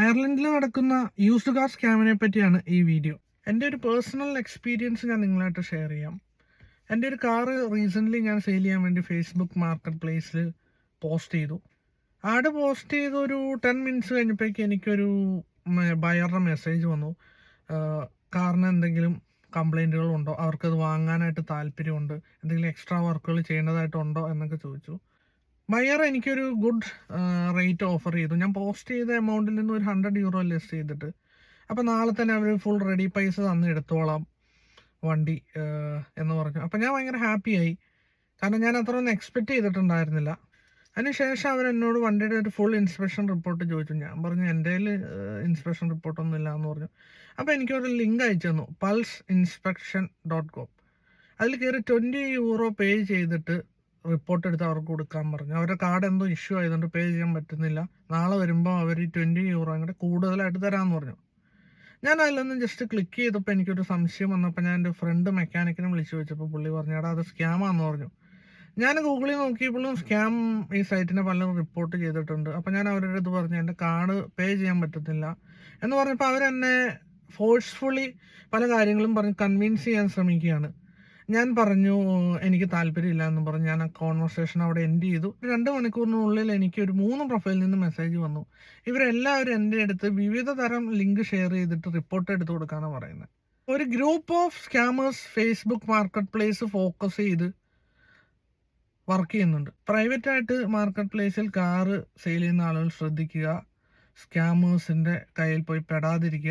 അയർലൻഡിൽ നടക്കുന്ന used car സ്കാമിനെ പറ്റിയാണ് ഈ വീഡിയോ എന്റെ ഒരു പേഴ്സണൽ എക്സ്പീരിയൻസ് ഞാൻ നിങ്ങളായിട്ട് ഷെയർ ചെയ്യാം. എന്റെ ഒരു കാറ് റീസെന്റ്ലി ഞാൻ സെയിൽ ചെയ്യാൻ വേണ്ടി ഫേസ്ബുക്ക് മാർക്കറ്റ് പ്ലേസിൽ പോസ്റ്റ് ചെയ്തു. ആഡ് പോസ്റ്റ് ചെയ്ത് ഒരു ടെൻ മിനിറ്റ്സ് കഴിഞ്ഞപ്പോഴേക്ക് എനിക്കൊരു ബയറുടെ മെസ്സേജ് വന്നു. കാറിന് എന്തെങ്കിലും കംപ്ലൈന്റുകൾ ഉണ്ടോ? അവർക്കത് വാങ്ങാനായിട്ട് താല്പര്യമുണ്ട്? എന്തെങ്കിലും എക്സ്ട്രാ വർക്കുകൾ ചെയ്യേണ്ടതായിട്ടുണ്ടോ എന്നൊക്കെ ചോദിച്ചു. ബയർ എനിക്കൊരു ഗുഡ് റേറ്റ് ഓഫർ ചെയ്തു. ഞാൻ പോസ്റ്റ് ചെയ്ത എമൗണ്ടിൽ നിന്ന് ഒരു ഹൺഡ്രഡ് യൂറോ ലെസ് ചെയ്തിട്ട്. അപ്പോൾ നാളെ തന്നെ അവർ ഫുൾ റെഡി പൈസ തന്ന് എടുത്തോളാം വണ്ടി എന്ന് പറഞ്ഞു. അപ്പോൾ ഞാൻ ഭയങ്കര ഹാപ്പിയായി കാരണം ഞാൻ അത്ര അത്രയൊന്നും എക്സ്പെക്റ്റ് ചെയ്തിട്ടുണ്ടായിരുന്നില്ല. അതിനുശേഷം അവർ എന്നോട് വണ്ടിയുടെ ഒരു ഫുൾ ഇൻസ്പെക്ഷൻ റിപ്പോർട്ട് ചോദിച്ചു. ഞാൻ പറഞ്ഞു എന്റെ ഇൻസ്പെക്ഷൻ റിപ്പോർട്ടൊന്നും ഇല്ല എന്ന് പറഞ്ഞു. അപ്പോൾ എനിക്കൊരു ലിങ്ക് അയച്ചു തന്നു പൾസ് ഇൻസ്പെക്ഷൻ ഡോട്ട് കോം അതിൽ കയറി ട്വന്റി യൂറോ പേ ചെയ്തിട്ട് റിപ്പോർട്ട് എടുത്ത് അവർക്ക് കൊടുക്കാൻ പറഞ്ഞു. അവരുടെ കാർഡ് എന്തോ ഇഷ്യൂ ആയതുകൊണ്ട് പേ ചെയ്യാൻ പറ്റുന്നില്ല. നാളെ വരുമ്പോൾ അവർ ട്വന്റി യൂറോ അങ്ങോട്ട് കൂടുതലായിട്ട് തരാമെന്ന് പറഞ്ഞു. ഞാൻ അതിലൊന്ന് ജസ്റ്റ് ക്ലിക്ക് ചെയ്തപ്പോൾ എനിക്കൊരു സംശയം വന്നപ്പോൾ ഞാൻ എന്റെ ഫ്രണ്ട് മെക്കാനിക്കിനെ വിളിച്ചു വെച്ചപ്പോൾ പുള്ളി പറഞ്ഞു എടാ അത് സ്കാമാന്ന് പറഞ്ഞു. ഞാൻ ഗൂഗിളിൽ നോക്കിയപ്പോഴും സ്കാം ഈ സൈറ്റിനെ പലരും റിപ്പോർട്ട് ചെയ്തിട്ടുണ്ട്. അപ്പോൾ ഞാൻ അവരുടെ അടുത്ത് പറഞ്ഞു എന്റെ കാർഡ് പേ ചെയ്യാൻ പറ്റത്തില്ല. എന്ന് പറഞ്ഞപ്പോൾ അവരെന്നെ ഫോഴ്സ്ഫുള്ളി പല കാര്യങ്ങളും പറഞ്ഞ് കൺവിൻസ് ചെയ്യാൻ ശ്രമിക്കുകയാണ്. ഞാൻ പറഞ്ഞു എനിക്ക് താല്പര്യമില്ല എന്ന് പറഞ്ഞ്. ഞാൻ ആ കോൺവെർസേഷൻ അവിടെ എൻഡ് ചെയ്തു. രണ്ട് മണിക്കൂറിനുള്ളിൽ എനിക്ക് ഒരു മൂന്ന് പ്രൊഫൈലിൽ നിന്ന് മെസ്സേജ് വന്നു. ഇവരെല്ലാവരും എന്റെ അടുത്ത് വിവിധ തരം ലിങ്ക് ഷെയർ ചെയ്തിട്ട് റിപ്പോർട്ട് എടുത്തു കൊടുക്കാനാണ് പറയുന്നത് ഒരു group of scammers Facebook market place focus ചെയ്ത് വർക്ക് ചെയ്യുന്നുണ്ട്. പ്രൈവറ്റ് ആയിട്ട് മാർക്കറ്റ് പ്ലേസിൽ കാറ് സെയിൽ ചെയ്യുന്ന ആളുകൾ ശ്രദ്ധിക്കുക. സ്കാമേഴ്സിന്റെ കയ്യിൽ പോയി പെടാതിരിക്കുക.